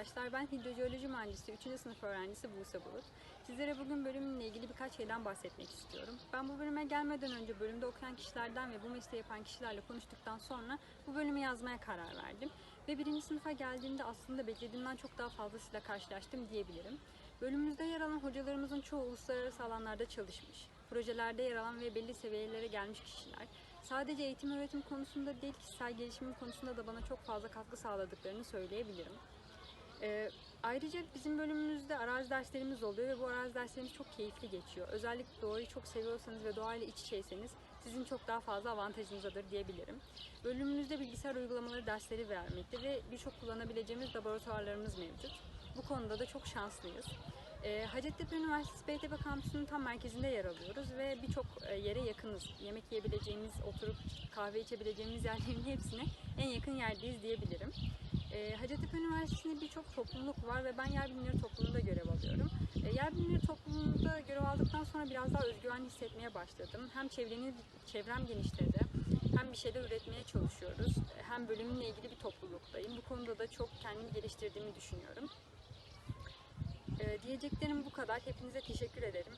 arkadaşlar. Ben hidrojeoloji mühendisi 3. sınıf öğrencisi Buse Bulut. Sizlere bugün bölümümle ilgili birkaç şeyden bahsetmek istiyorum. Ben bu bölüme gelmeden önce bölümde okuyan kişilerden ve bu mesleği yapan kişilerle konuştuktan sonra bu bölümü yazmaya karar verdim. Ve birinci sınıfa geldiğimde aslında beklediğimden çok daha fazlasıyla karşılaştım diyebilirim. Bölümümüzde yer alan hocalarımızın çoğu uluslararası alanlarda çalışmış, projelerde yer alan ve belli seviyelere gelmiş kişiler. Sadece eğitim öğretim konusunda değil, kişisel gelişimim konusunda da bana çok fazla katkı sağladıklarını söyleyebilirim. Ee, ayrıca bizim bölümümüzde arazi derslerimiz oluyor ve bu arazi derslerimiz çok keyifli geçiyor. Özellikle doğayı çok seviyorsanız ve doğayla iç içeyseniz sizin çok daha fazla avantajınızadır diyebilirim. Bölümümüzde bilgisayar uygulamaları dersleri vermekte ve birçok kullanabileceğimiz laboratuvarlarımız mevcut. Bu konuda da çok şanslıyız. E, Hacettepe Üniversitesi Beytepe Kampüsü'nün tam merkezinde yer alıyoruz ve birçok e, yere yakınız. Yemek yiyebileceğimiz, oturup kahve içebileceğimiz yerlerin hepsine en yakın yerdeyiz diyebilirim. E, Üniversitesi'nde birçok topluluk var ve ben yer bilimleri topluluğunda görev alıyorum. E, yer bilimleri topluluğunda görev aldıktan sonra biraz daha özgüven hissetmeye başladım. Hem çevrenin, çevrem genişledi, hem bir şeyler üretmeye çalışıyoruz, hem bölümümle ilgili bir topluluktayım. Bu konuda da çok kendimi geliştirdiğimi düşünüyorum. E, diyeceklerim bu kadar. Hepinize teşekkür ederim.